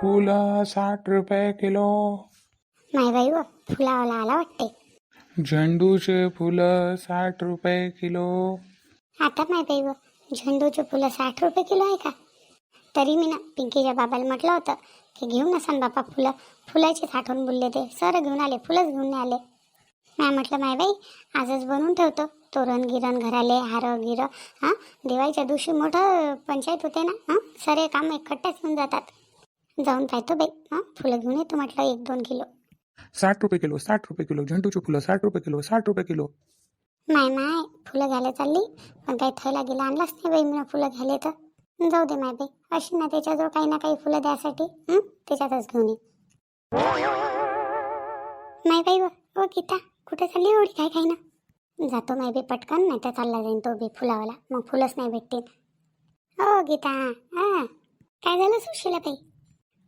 फुलं साठ रुपये किलो. माय बाई व फुलावाला आला वाटते झेंडूचे फुलं साठ रुपये किलो. आता माय बाई व झेंडूचे फुलं साठ रुपये किलो आहे का? तरी मी ना पिंकीच्या बाबाला म्हटलं होतं की घेऊन नसान बापा फुलं. फुलाचे साठवून बोलले ते. सर घेऊन आले फुलंच घेऊन नाही आले. मी म्हटलं माय बाई आजच बनवून ठेवतो. तोरण गिरण घराले हार गिरं हां? दिवाळीच्या दिवशी मोठं पंचायत होते ना हां? सरे काम एकट्याच येऊन जातात. जाऊन पाहतो बाई. हां फुलं घेऊन येतो म्हटलं एक दोन किलो. साठ रुपये किलो साठ रुपये किलो झेंडूचे फुलं साठ रुपये किलो साठ रुपये किलो. माय माय फुलं घ्यायला चालली. पण काही थैला गेला आणलाच नाही बाई मी फुलं घ्यायला तर. जाऊ दे माय बाई अशी ना त्याच्याजवळ काही ना काही फुलं द्यासाठी हं? त्याच्यातच घेऊन ये. माय बाई ओ गीता कुठे चालली एवढी? काय काही ना. जातो माय बाई पटकन नाही तर चालला जाईन तो बी फुलावाला. मग फुलंच नाही भेटतील. हो गीता हां. काय झालं सुशीला बाई?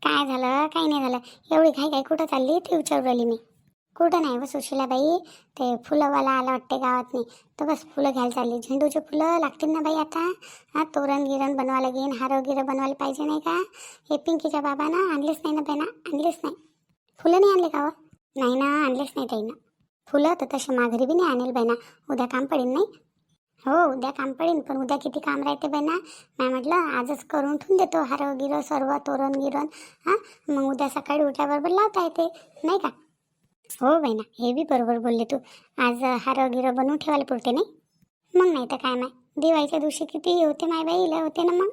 काय झालं? काही नाही झालं? एवढी घाई घाई कुठं चालली? ते विचारू राहिली मी. कुठं नाही व सुशीलाबाई? ते फुलंवाला आला वाटते गावात नाही तर बस फुलं घ्यायला चालली. झेंडूचे फुलं लागतील ना बाई आता? हा तोरण गिरण बनवायला घेईन हार गिरं बनवायला पाहिजे नाही का? हे पिंकीच्या बाबांना आणलेच नाही ना बेना आणलेच नाही. फुलं नाही आणले का नाही ना आणलेच नाही ताईनं. फुलं तर तसे माघारी बी नाही आणेल बेना उद्या काम पडेल नाही? हो उद्या काम पडेल पण उद्या किती काम राहते बहिणा मी म्हटलं आजच करून ठेवून देतो हार गिरं सर्व तोरण गिरण हां? मग उद्या सकाळी उठल्याबरोबर लावता येते नाही का? हो बहिणा हे बी बरोबर बोलले तू. आज हार गिरं बनवून ठेवायला पुरते नाही? मग नाही तर काय माय? दिवाळीच्या दिवशी किती होते माय बाई होते ना मग?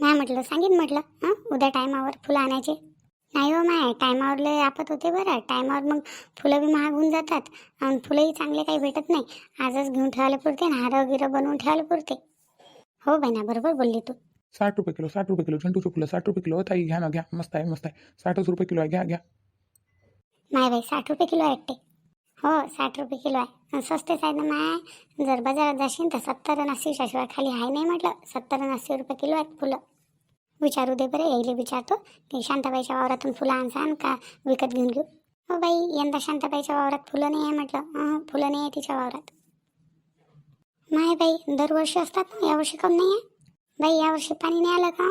नाही म्हटलं सांगेन म्हटलं हां? उद्या टायमावर फुलं आणायचे. नाही हो माय टायमावर लय आपत होते बरं. टायमावर मग फुलं बी महाग होऊन जातात. आणि फुलंही चांगले काही भेटत नाही. आजच घेऊन ठेवायला पुरते आणि हार गिरं बनवून ठेवायला पुरते. हो बहिणा बरोबर बोलली तू. साठ रुपये किलो साठ रुपये किलो झेंडूचे फुलं साठ रुपये किलो. ताई घ्या ना घ्या. मस्त आहे मस्त आहे. साठच रुपये किलो आहे घ्या घ्या. माय बाई साठ रुपये किलो आहे वाटते हो साठ रुपये किलो आहे. स्वस्तेच आहे ना माय? जर बाजारात जाशील तर सत्तर आणि अस्सीच्या शिवाय खाली आहे नाही म्हटलं. सत्तर आणि अस्सी रुपये किलो आहेत फुलं. विचारू दे बरं यायले विचारतो. की शांताबाईच्या वावरातून फुलं आणसान का विकत घेऊन घेऊ? हो बाई यंदा शांताबाईच्या वावरात फुलं नाही आहे म्हटलं. फुलं नाही आहे तिच्या वावरात. नाही बाई दरवर्षी असतात ना यावर्षी कमी नाही आहे? बाई यावर्षी पाणी नाही आलं का?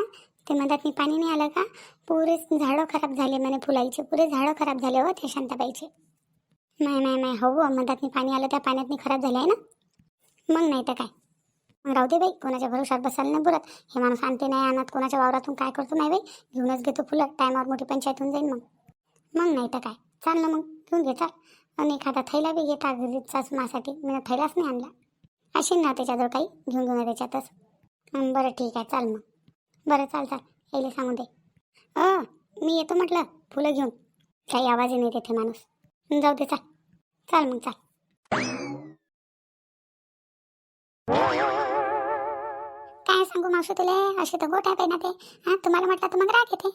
ते म्हणतात मी पाणी नाही आलं का? पुरे झाडं खराब झाले म्हणे फुलाईचे पुरे झाडं खराब झाले हो ते शांताबाईचे. नाही नाही नाही हो म्हणतात मी पाणी आलं त्या पाण्यात मी खराब झाले आहे ना? मग नाही तर काय? राहू दे बाई कोणाच्या भरोशात बसायला नाही बुरत हे माणूस आणते नाही आणत कोणाच्या वावरातून काय करतो नाही बाई. घेऊनच घेतो फुलं टायमावर मोठी पंचायत होऊन जाईल मग. मग नाही तर काय? चाल ना मग घेऊन घे चाल. आणि एखादा थैला बी घेता घरीचाच मासाठी. मी थैलाच नाही आणला. असेल ना त्याच्याजवळ काही घेऊन घेऊन त्याच्यातच. बरं ठीक आहे चाल मग. बरं चाल चाल. यायला सांगू दे. अ मी येतो म्हटलं फुलं घेऊन. काही आवाजही नाही तिथे माणूस. जाऊ दे चाल. चाल मग चाल. मावशी तुले असे तर गोट आहे ना ते. हां तुम्हाला म्हटलं तर मग राग येते.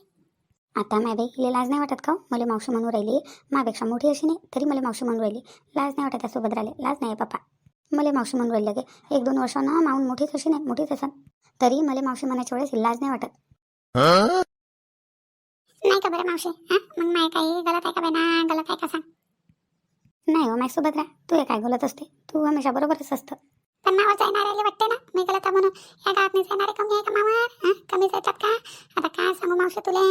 आता माय बाई हिला लाज नाही वाटत का हो? मला मावशी म्हणून राहिली. माझ्यापेक्षा मोठी अशी नाही तरी मला मावशी म्हणून राहिली. लाज नाही वाटत सोबत राहिले. लाज नाही पप्पा. मला मावशी म्हणून राहिली लगे. एक दोन वर्षानं माऊन मोठीच अशी नाही मोठीच असन. तरी मला मावशी म्हणायच्या वेळेस लाज नाही वाटत. नाही का बरं मावशी? हां? मग माय काही गलत आहे का बाई ना? गलत आहे का सांग? नाही हो माय सुभद्रा तू हे काय बोलत असते? तू हमेशा बरोबरच असतं. पण जाणारे वाटते ना? मी गलत म्हणून या गावात नाही जाणारे कमी आहे का मावर हां। कमी जातात का आता काय सांगू मावशी तुले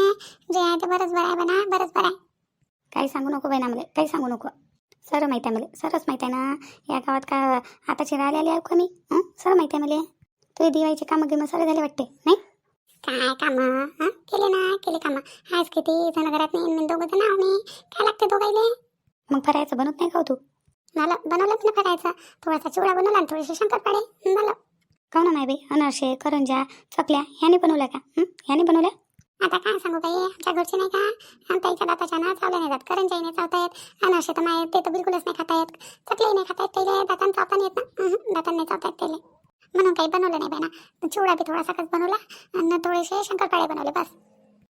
जे आहे ते बरंच बरं आहे बना बरंच बरं आहे काही सांगू नको ना मला काही सांगू नको सर माहीत आहे मला सरच माहीत आहे ना। या गावात का आताची राहिले आली आहे का मी हं? सर माहीत आहे मला तुझे दिवाळीचे कामं गिमं सर झाले वाटते नाही? काय कामं हां केले ना केले कामं आहेस किती जण घरात नाही मी दोघं जण आहो मी काय लागते दोघायले मग फरायचं बनवत नाही का हो तू? मला बनवलं मी ना फरायचं थोडासा चिवडा बनवला आणि थोडेसे शंकरपाडे झालं. का ना माय बाई अनारसे करंजा चकल्या ह्याने बनवल्या का? ह्याने बनवल्या? आता काय सांगू बाई? आमच्या घरचे नाही का? आमच्या दाताच्या ना चावल्या नाही जात. करंजाही नाही चावता येत. अनारसे तर माय ते तर बिलकुलच नाही खाता येत. चकल्याही नाही खाता येत. त्याला दातान चावता नाही येत ना? दातान नाही चावता येत त्याला. म्हणून काही बनवलं नाही बाई ना. चिवडा बी थोडासा कच बनवला आणि थोडेसे शंकरपाळे बनवले बस.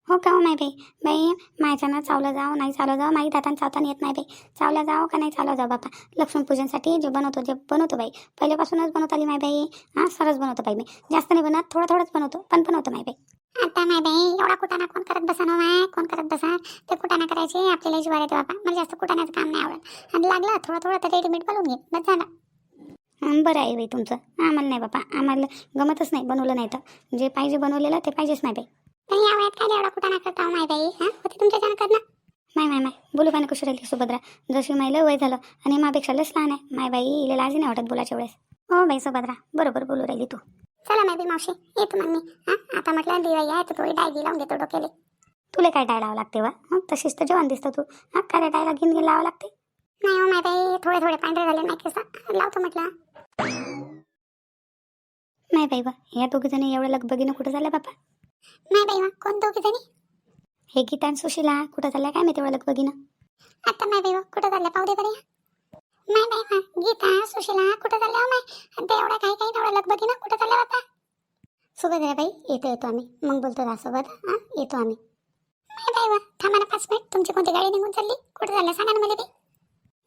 हो का हो माय बाई. बाई मायच्या ना चावलं जाव नाही चावलं जाव माई दातान चावताना येत नाही बाई. चावलं जाव का नाही चावलं जाव बापा? लक्ष्मीपूजनसाठी जे बनवतो जे बनवतो बाई. पहिल्यापासूनच बनवत आली माय बाई. हां सरच बनवतो बाई मी. जास्त नाही बनवत थोडं थोडंच बनवतो पण बनवतो माय बाई. आता माय बाई एवढा कुटाणा कोण करत बसा ना माय? कोण करत बसा? ते कुटाणा करायचे आपल्याला जीवार येते बाबा मला जास्त कुटाण्याचं काम नाही आवडत. आणि लागलं थोडं थोडं तर रेडीमेड बनवून घे. बस झालं. बरं आहे बाई तुमचं. आम्हाला नाही बापा. आम्हाला गमतच नाही बनवलं नाही तर. जे पाहिजे बनवलेलं ते पाहिजेच नाही बाई. पण या वयात काय एवढा कुठं ना करता माय बाई हा? होते तुमच्या जण करणं माय माय माय. बोलू पाहिजे कशी राहिली सुभद्रा? जशी मायला वय झालं आणि मापेक्षा लस लहान आहे माय बाई इले लाज नाही वाटत बोलायच्या वेळेस. हो बाई सुभद्रा बरोबर बोलू राहिली तू. चला माय बी मावशी येतो मग मी हा? आता म्हटलं दिवाळी आहे तर थोडी डायगी लावून देतो डोक्याले. तुला काय डाय लावं लागते वा? हं? तशीच तर जेवण दिसतं तू. हा काय डायला घेऊन घेऊन लावावं लागते. नाही हो माय बाई थोडे थोडे पांढरे झाले नाही केस लावतो म्हटलं. नाही बाई बा या दोघी जणी एवढ्या लगबगीनं कुठं झाल्या बापा? नाही बाई बा कोण दोघी जणी? हे गीता आणि सुशीला कुठं चालल्या काय माहिती एवढ्या लगबगीनं आता नाही बाई कुठं चालल्या? पाहू दे बरं या. बाई बा गीता सुशीला कुठं चालल्या हो माय ते काही काही एवढ्या लगबगीनं कुठं चालल्या बापा सुभद्रा बाई येतो येतो आम्ही. मग बोलतो त्यासोबत हां? येतो आम्ही. नाही बाई बा थांबा ना पाच मिनिट. तुमची कोणती गाडी निघून चालली? कुठं चालल्या? सांगा ना मला बी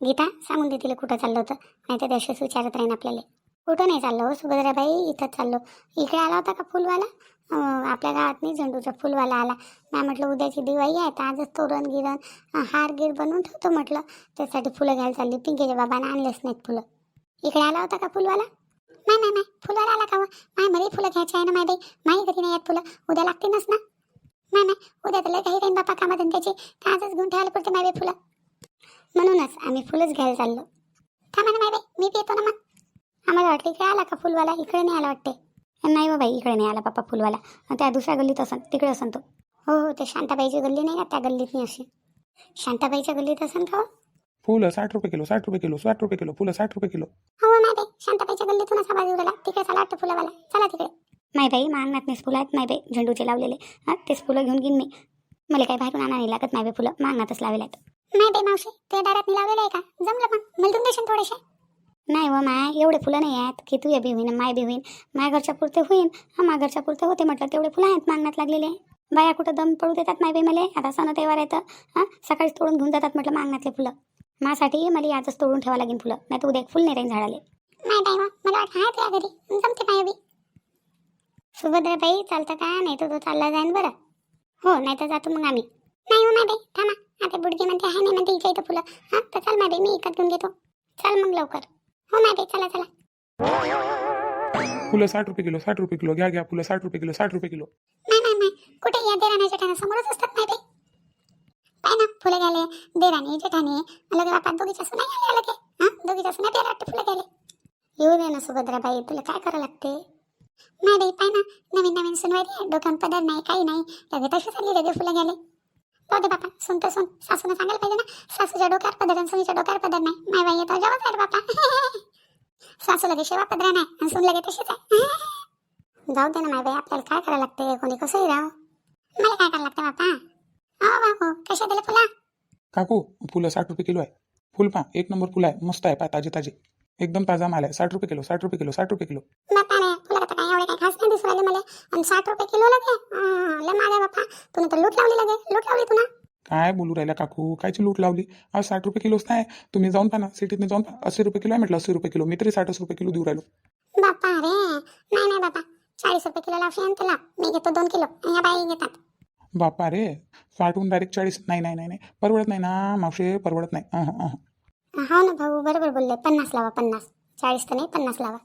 गीता सांगून दे तिला कुठं चाललं होतं. नाही तर त्याशीच विचारत राहीन आपल्याला. कुठं नाही चाललो हो सुभद्राबाई इथं चाललो. इकडे आला होता का फुलवाला? हो, आपल्या गावात नाही झेंडूचा फुलवाला आला. नाही म्हटलं उद्याची दिवाळी आहे तर आजच तोरण गिरण हार गिर बनवून ठेवतो म्हटलं. त्यासाठी फुलं घ्यायला चालली. पिंकीच्या बाबांना आणलेच नाहीत फुलं. इकडे आला होता का फुलवाला? नाही नाही नाही. फुलवाला आला का माय मला फुलं घ्यायची आहे ना माय बाई. माही घरी नाही आहेत फुलं. उद्या लागतीलच ना. नाही नाही. उद्या तर काही काही बापा कामात त्याचे त्याची. तर आजच घेऊन ठेवायला पडते माय बाई फुलं. म्हणूनच आम्ही फुलंच घ्यायला चाललो. थांबा ना माय बाई. मी येतो ना मग. आम्हाला वाटलं इकडे आला का फुलवाला? इकडे नाही आला वाटते. नाही हो बाई इकडे नाही आला बाप्पा फुलवाला. त्या दुसऱ्या गल्लीत असन तिकडे असन तो. हो हो ते शांताबाईची गल्ली नाही का? त्या गल्लीत नाही अशी. शांताबाईच्या गल्लीत असन का हो? फुलं साठ रुपये किलो साठ रुपये किलो साठ रुपये किलो फुलं साठ रुपये किलो. हो माय बाई शांताबाईच्या गल्लीतूनच आवाज येऊ राहिला तिकडे चला वाटतं फुलावाला. चला तिकडे. माय बाई मागण्यात मीच फुलं आहेत. माय बाई झेंडूचे लावलेले. हां तेच फुलं घेऊन घेईन मी. मला काही बाहेरून आणा नाही लागत माय बाई फुलं. मागण्यातच लावले आहेत माय बाई मावशी ते दारात लावलेलं आहे का? जमलं मग. मला देऊन देशील थोडेसे. नाही व माय एवढे फुलं नाही आहेत की तुझ्या बी होईन माय बी होईन. माय घरच्या पुरते होईन हा माय घरच्या पुरते होते म्हटलं तेवढे फुलं आहेत मागण्यात लागलेले. बाया कुठं दम पडू देतात माय बाई मला? आता सण तेव्हार येतं हां? सकाळीच तोडून घेऊन जातात म्हटलं मागण्यातले फुलं. माझ्यासाठी मला आजच तोडून ठेवा लागेल फुलं नाही तर उद्या एक फुल नाही राहीन झाडाले. बी. सुभद्राबाई चालतं का? नाही तर तो चालला जाईन बरं. हो नाही तर जातो मग आम्ही. नाही हो माय बाई थांबा. आता बुडगी म्हणते आहे नाही म्हणते इथे इथं फुलं. हां तर चाल माय बाई मी इकत घेऊन घेतो. चल मग लवकर. हो माय बाई चला चला. फुलं साठ रुपये किलो साठ रुपये किलो घ्या घ्या फुलं साठ रुपये किलो साठ रुपये किलो. नाही नाही नाही. कुठे या देराण्याच्या ठिकाणी समोरच असतात माय बाई. पाय ना फुलं घ्यायले देराणी जेठाणी लगे बापा दोघीच्या सुना घ्यायला लगे. हां? दोघीच्या सुना प्यायला वाटते फुलं घ्यायले. येऊ दे ना सुभद्राबाई तुला काय करावं लागते? नाही बाई पाय ना नवीन नवीन सुनवाई डोक्यात पदर नाही काही नाही. लगे तशी चालली लगे फुलं घ्यायले. जाऊ दे बापा सुन तर सुन. सासूनं सांगायला पाहिजे ना सासूच्या डोक्यावर पदर आणि सुनीच्या डोक्यावर पदर नाही. माय बाई येतो जेव्हा बापा. सासू लगे शेवा पदरा नाही आणि सुन लगे तशीच आहे. जाऊ दे ना माय बाई आपल्याला काय करायला लागते कोणी कसंही राव मला काय करायला लागतं बापा? हो बापू कशा दिले फुला? काकू फुलं साठ रुपये किलो आहे. फुल पा एक नंबर फुलं आहे. मस्त आहे पा ताजे ताजे. एकदम ताजा माल आहे. साठ रुपये किलो साठ रुपये किलो साठ रुपये किलो. बापा रे फुलं तर काय एवढे काय खास नाही दिसू राहिले मला आणि साठ रुपये किलो लगे. लय मागे बापा तुला तर लूट लावली लगे. लूट लावली तुला काय बोलू राहिल्या काकू? कायची लूट लावली? आज साठ रुपये किलोच नाही. तुम्ही जाऊन पहा ना. सिटीतनं जाऊन पहा. अस्सी रुपये किलो आहे म्हटलं अस्सी रुपये किलो. मी तरी साठच रुपये किलो देऊ राहिलो. बापा रे. नाही नाही बापा चाळीस रुपये किलो लावशील आणि तुला. मी घेतो दोन किलो. या बाई घेतात. बापा रे. साठहून डायरेक्ट चाळीस. नाही नाही नाही नाही. परवडत नाही ना मावशे. परवडत नाही. अहं, अहं. हो ना भाऊ बरोबर बोलले. पन्नास लावा पन्नास. चाळीस तर नाही पन्नास लावा.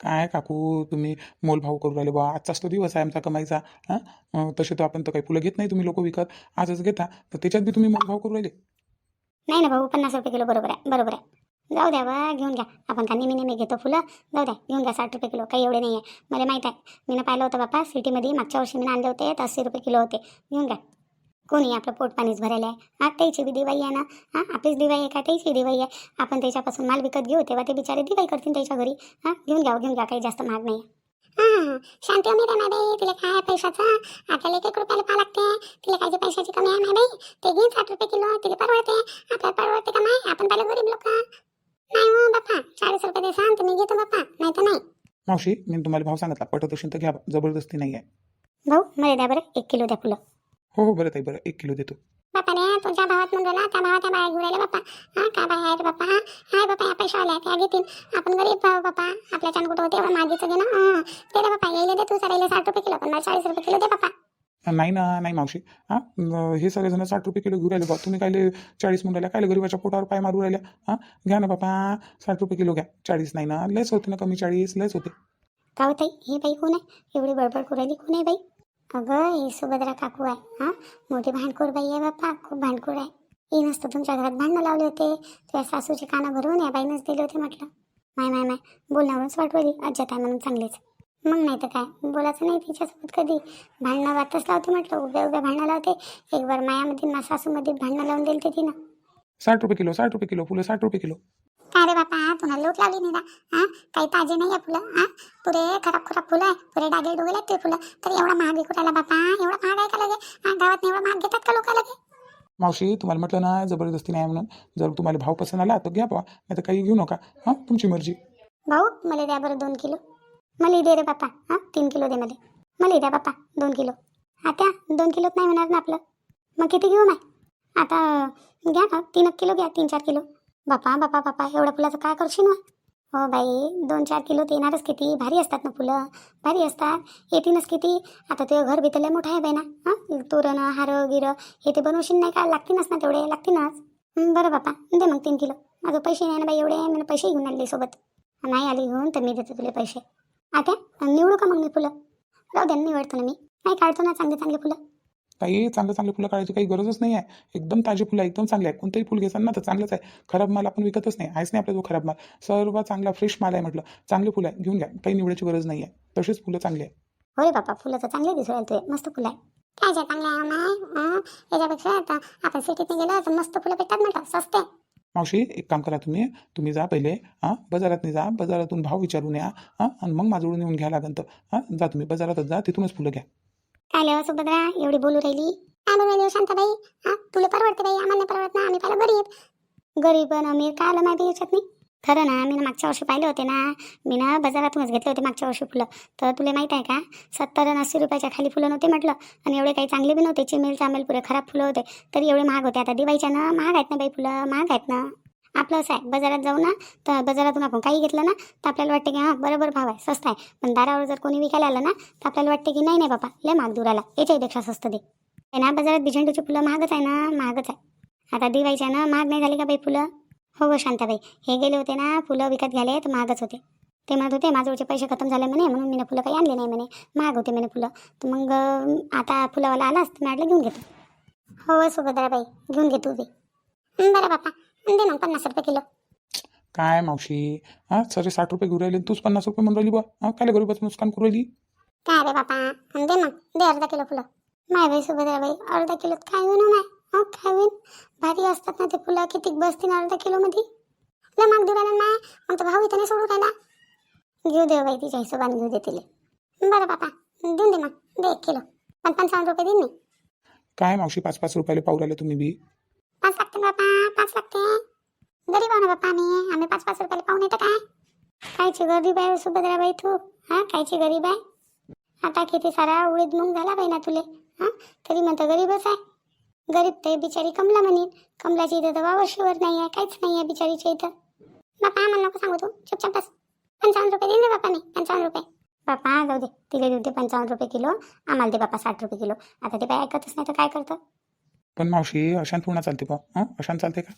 काय काकू तुम्ही मोलभाव करू राहिले बा. आजचाच तो दिवस आहे आमचा कमाईचा. हां? तसे तर आपण तर काही फुलं घेत नाही तुम्ही लोक विकत. आजच घेता. तर त्याच्यात बी तुम्ही मोलभाव करू राहिले. नाही ना भाऊ पन्नास रुपये किलो बरोबर आहे बरोबर आहे. जाऊ द्या बा घेऊन घ्या. आपण का नेहमी नेहमी घेतो फुलं? जाऊ द्या घेऊन घ्या साठ रुपये किलो. काही एवढे नाही आहे मला माहीत आहे. मी पाहिलं होतं बापा सिटीमध्ये मागच्या वर्षी मी आणले होते तर अस्सी रुपये किलो होते. घेऊन घ्या. कोणी आपलं पोट पाणीच भरायला आहे हा त्याची बी दिवाळी आहे ना? हां आपलीच दिवाळी आहे का? त्याची दिवाळी आहे. आपण त्याच्यापासून माल विकत घेऊ तेव्हा ते बिचारे दिवाळी करतील त्याच्या घरी. हां घेऊन घ्या घेऊन घ्या काही जास्त महाग नाही हां शांती मी रे बाई. तिला काय आहे पैशाचं? आपल्याला एक रुपयाला पहा लागते. तिला कायची पैशाची कमी आहे बाई? ते घेईन साठ रुपये किलो. तिला परवडते. आपल्याला परवडते का नाही आपण पाहिलं गरीब लोक. नाही हो बापा चाळीस रुपये दे सांग तुम्ही घेतो बापा नाही तर नाही. मावशी मी तुम्हाला भाव सांगितला. पटत असेल तर घ्या. जबरदस्ती नाही आहे भाऊ मला द्या बरं. एक किलो द्या फुलं. हो हो बरं ताई बरं. एक किलो देतो. बापा रे तुझ्या भावात म्हणून राहिला त्या भावाच्या बाया घेऊन बापा हा काय बाय बापा हा हाय बापा या पैशावाल्या त्या घेतील. आपण गरीब भाऊ बापा आपल्या छान कुठं होते एवढं मागीचं हं. दे रे येईल दे तू राहिले साठ रुपये किलो. पण मला चाळीस रुपये किलो दे बापा नाही ना नाही मावशी. हां अं, हे सगळेजण साठ रुपये किलो घेऊ राहिले बा. तुम्ही कायले चाळीस म्हणून राहिल्या कायले गरीबाच्या पोटावर पाय मारू राहिल्या? हां घ्या ना बापा साठ रुपये किलो घ्या. चाळीस नाही ना लयच होते ना कमी चाळीस लयच होते. का होत ही बाई कोण आहे? एवढी बडबड करू राहिली कोण आहे बाई? अगं ही सुभद्रा काकू आहे हा? मोठी भांडखोर बाई आहे बाप्पा खूप भांडखोर आहे. ही नसतं तुमच्या घरात भांडणं लावले होते. तुझ्या सासूचे कानं भरून या बाईनंच दिले होते म्हटलं. माय माय माय बोलण्यावरूनच वाटवली अज्जात आहे म्हणून चांगलीच. मग नाही तर काय? बोलायचं नाही तिच्यासोबत कधी. भांडणं वाटच लावते म्हटलं. उभ्या उभ्या भांडणं लावते. एक बार मायामध्ये ना सासूमध्ये भांडणं लावून दिली ते तिनं. साठ रुपये किलो साठ रुपये किलो फुलं साठ रुपये किलो. काय रे बापा तुला लोट लावली नाही हा? काही ताजे नाही आहे फुलं? हा? पुरे खराब खराब फुलं आहे. पुरे डागे डोगेल आहेत ते फुलं. तर एवढा महाग विकू राहिला बापा एवढा महाग आहे का लगे? हा गावात एवढा महाग घेतात का लोक लगे? मावशी तुम्हाला म्हटलं ना जबरदस्ती नाही म्हणून. जर तुम्हाला भाव पसंत आला तर घ्या बा नाही तर काही घेऊ नका. हां तुमची मर्जी. भाऊ मला द्या बरं दोन किलो. मला दे रे बापा. हा तीन किलो दे मध्ये मला द्या बापा दोन किलो. आता दोन किलोत नाही होणार ना आपलं. मग किती घेऊ माय? आता घ्या ना तीन किलो घ्या तीन चार किलो. बापा बापा बापा एवढ्या फुलाचं काय करशील ना हो बाई दोन चार किलो येणारच किती. भारी असतात ना फुलं. भारी असतात. येतीनच किती. आता तुझं घर बितलं मोठं आहे बाई ना. हां? तोरण हारं गिरं हे ते बनवशील नाही का? लागतीनच ना तेवढे लागतीनच बरं बापा दे मग तीन किलो. माझं पैसे नाही ना बाई एवढे. मला पैसे घेऊन आणले सोबत. नाही आली घेऊन तर मी देते तुले पैसे. आता निवडू का मग मी फुलं? जाऊ द्या ना, निवडतो ना मी. नाही काढतो ना चांगले चांगले फुलं. काही चांगलं चांगले फुलं काढायची काही गरजच नाही आहे एकदम ताजे फुलं एकदम चांगले आहे कोणतंही फुल घेसाल ना तर चांगलंच आहे. खराब माल आपण विकतच नाही. आहेच नाही आपला जो खराब माल. सर्व चांगला फ्रेश माल आहे म्हटलं. चांगले फुलं आहे. घेऊन घ्या. काही निवडायची गरज नाही आहे तसेच फुलं चांगली आहे हो रे बापा फुलं तर चांगले दिसू राहिले तुझे मस्त फुलं आहे काय जे चांगले आहे माय? याच्यापेक्षा आता आपण सिटीत गेलो तर मस्त फुलं भेटतात म्हटलं. सस्ते. मावशी एक काम करा तुम्ही. तुम्ही जा पहिले हां बाजारात जा. बाजारातून भाव विचारून या हां आणि मग माझ्याकडून येऊन घ्या लागेल तर हां जा तुम्ही. बाजारातच जा. तिथूनच फुलं घ्या. काय सुभद्रा एवढी बोलू राहिली. काय बोलू राहिली हो शांताबाई? हा तुला परवडते बाई आम्हाला नाही परवडत ना आम्ही पहिला गरीब. गरीब आणि अमीर काय आलं माहिती याच्यात नाही? खरं ना मी ना मागच्या वर्षी पाहिले होते ना मी ना बाजारातूनच घेतले होते मागच्या वर्षी फुलं. तर तुला माहीत आहे का सत्तर आणि अस्सी रुपयाच्या खाली फुलं नव्हते म्हटलं आणि एवढे काही चांगले बी नव्हते चिमेल चामेल पुरे खराब फुलं होते. तरी एवढे महाग होते. आता दिवाळीच्या ना महाग आहेत ना बाई फुलं महाग आहेत ना. आपलंच आहे. बाजारात जाऊ ना तर बाजारातून आपण काही घेतलं ना तर आपल्याला वाटते की हां बरोबर भाव आहे स्वस्त आहे. पण दारावर जर कोणी विकायला आलं ना तर आपल्याला वाटते की नाही नाही बाबा लय महाग दुराला याच्याहीपेक्षा स्वस्त दे. ना बाजारात बिझेंडूची फुलं महागच आहे ना महागच आहे. आता दिवाळीच्या ना महाग नाही झाली का बाई फुलं? हो गो शांताबाई. हे गेले होते ना फुलं विकत घ्याले तर महागच होते. ते म्हणत होते माझ्यावरचे पैसे खतम झाले म्हणे म्हणून मी फुलं काही आणले नाही म्हणे. महाग होते म्हणे फुलं. तर मग आता फुलावाला आलास तर मॅडला घेऊन घेतो हो सुभद्राबाई घेऊन घेतो तू बरं बापा. दे मग पन्नास रुपये किलो. काय मावशी? हां सरे साठ रुपये घेऊन राहिले तूच पन्नास रुपये म्हणून राहिली बा. हां काय गरीबाचं नुकसान करू राहिली? काय रे बापा? हं, दे मग दे अर्धा किलो फुलं. माय बाई सुभद्राबाई अर्धा किलोत काय होईन हो माय? हो काय होईन? भारी असतात ना ते फुलं किती बसतील अर्धा किलोमध्ये? लय माग देऊ राहिला माय? मग तो भाऊ इथं नाही सोडू राहिला. घेऊ दे बाई तिच्या हिशोबाने घेऊ दे तिले. बरं बापा देऊन दे मग दे एक किलो. पण पंचावन्न रुपये देईन मी. काय मावशी पाच पाच रुपयाला पाहू राहिले तुम्ही बी? पाच लागते बापा पाच लागते गरीब आहो ना बापा आम्ही. आम्ही पाच पाच रुपयाला पाहून येतो काय? कायची गरीब आहे सुभद्राबाई तू. हा कायची गरीब आहे. आता किती सारा उडीद मूग झाला बाई ना तुले. हा तरी म्हणतो गरीबच आहे. गरीब ते बिचारी कमला म्हणेन कमलाची इथं तर वावशीवर नाही आहे काहीच नाही आहे बिचारीच्या इथं. बापा आम्हाला नको सांगू तू. चुपचाप बस. पंचावन्न रुपये दे ना बापा मी पंचावन्न रुपये. बापा जाऊ दे. तिला देऊ दे पंचावन्न रुपये किलो. आम्हाला दे बापा साठ रुपये किलो. आता ते काय ऐकतच नाही तर काय करतं? पण मावशी अशान पूर्ण चालते बा हां? अशान चालते का?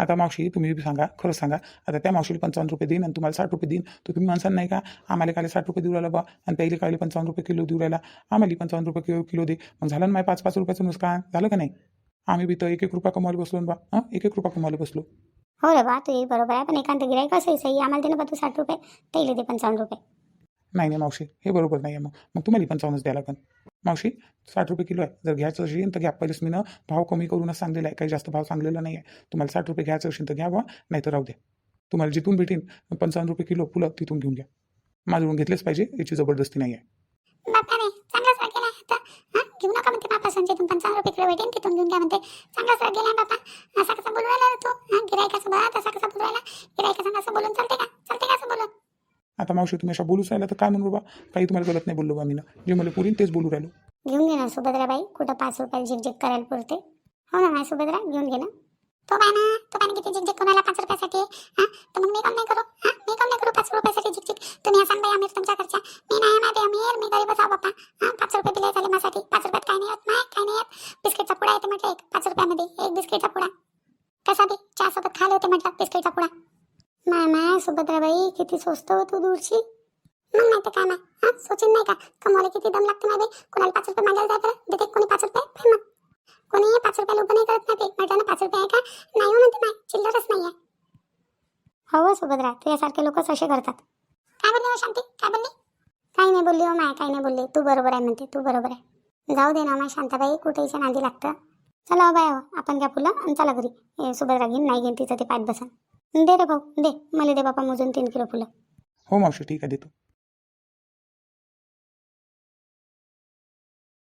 आता मावशी तुम्ही बी सांगा खरंच सांगा. आता त्या मावशीला पंचावन्न रुपये देईन आणि तुम्हाला साठ रुपये देईन. तर तुम्ही म्हणसान नाही का आम्हाला काले साठ रुपये देऊ राहिला बा आणि त्याला काले पंचावन्न रुपये किलो देऊ राहिला. आम्हाला पंचावन्न रुपये किलो किलो दे. मग झालं ना माझ्या पाच पाच रुपयाचं नुकसान? झालं का नाही? आम्ही बी तर एक एक रुपया कमावला बसलो बा हां? एक एक रुपया कमावला बसलो. हो रे बा तू हे बरोबर आहे. पण एकांत गिराईक असं सही आम्हाला दे ना बा तू साठ रुपये त्याला दे पंचावन्न रुपये. नाही नाही मावशी हे बरोबर नाही आहे मग. मग तुम्हाला पंचावन्नच द्यायला लागेल मावशी साठ रुपये किलो आहे. जर घ्यायचं असेल तर घ्या. पहिलेच मी ना भाव कमी करूनच सांगलेला आहे. काही जास्त भाव सांगलेला नाही आहे तुम्हाला साठ रुपये घ्यायचं असेल तर घ्या बा नाही तर राहू द्या. तुम्हाला जिथून भेटेन पंचावन्न रुपये किलो फुलं तिथून घेऊन घ्या. माझ्याकडून घेतलेच पाहिजे याची जबरदस्ती नाही आहे आता. घेऊ नका म्हणते बापा संजय तुम पंचावन्न रुपये किलो भेटेन तिथून घेऊन घ्या म्हणते. चांगला सर गेलाय बापा. असा कसा बोलवायला तू? बघा तसा कसा बोलवायला राहिला? असं बोलून चालते का? चालते का असं बोलून? आता मावशी तुम्ही अशा बोलूच राहिला तर काय म्हणू बाबा? काही तुम्हाला गलत नाही बोललो बा मी ना. जे मला पुरीन तेच बोलू राहिलो. घेऊन घे ना सुभद्राबाई कुठं पाच रुपयाला झिकझिक करायला पुरते. हो ना नाही सुभद्रा घेऊन घे ना. तो बाय ना तो काय किती झिकझिक कोणाला पाच रुपयासाठी हा? तर मग मी काम नाही करू हा? मी काम नाही करू पाच रुपयासाठी झिकझिक? तुम्ही असाल बाई अमीर तुमच्या घरच्या. मी नाही माझे अमीर मी गरीबच आहो बाप्पा. हा पाच रुपये दिले झाले माझ्यासाठी. पाच रुपयात काय नाही येत नाही काय नाही येत बिस्किटचा पुडा येते म्हटलं एक पाच रुपयामध्ये. एक बिस्किटचा पुडा. कसा बी? चहा सोबत खाले होते म्हटलं बिस्किटचा पुडा. माय माय सुभद्राबाई किती सोचतो हो तू दूरची मग नाही तर काय माय? हा? सोचीन नाही का? कमवायला किती दम लागते नाही कोणाला पाच रुपये मागायला जाय बरं देते कोणी पाच रुपये? पाय मग. कोणी पाच रुपयाला उभं नाही करत नाही म्हटलं ना पाच रुपये आहे का? नाही हो म्हणते नाही चिल्लरच नाही आहे. हो, हो सुभद्रा. तुझ्यासारखे लोकच असे करतात काय बोलली हो शांती? काय बोलली? काही नाही बोलली हो माय काही नाही बोलली. तू बरोबर आहे म्हणते तू बरोबर आहे. जाऊ दे ना हो माय शांताबाई कुठेच्या नादी लागतं. चला बाय आपण घ्या फुलं आणि चला घरी. सुभद्रा घेईन नाही घेईन तिचं ते पाठ बसन. दे रे भाऊ दे. मला दे बापा मोजून तीन किलो फुलं. हो मावशी ठीक आहे देतो.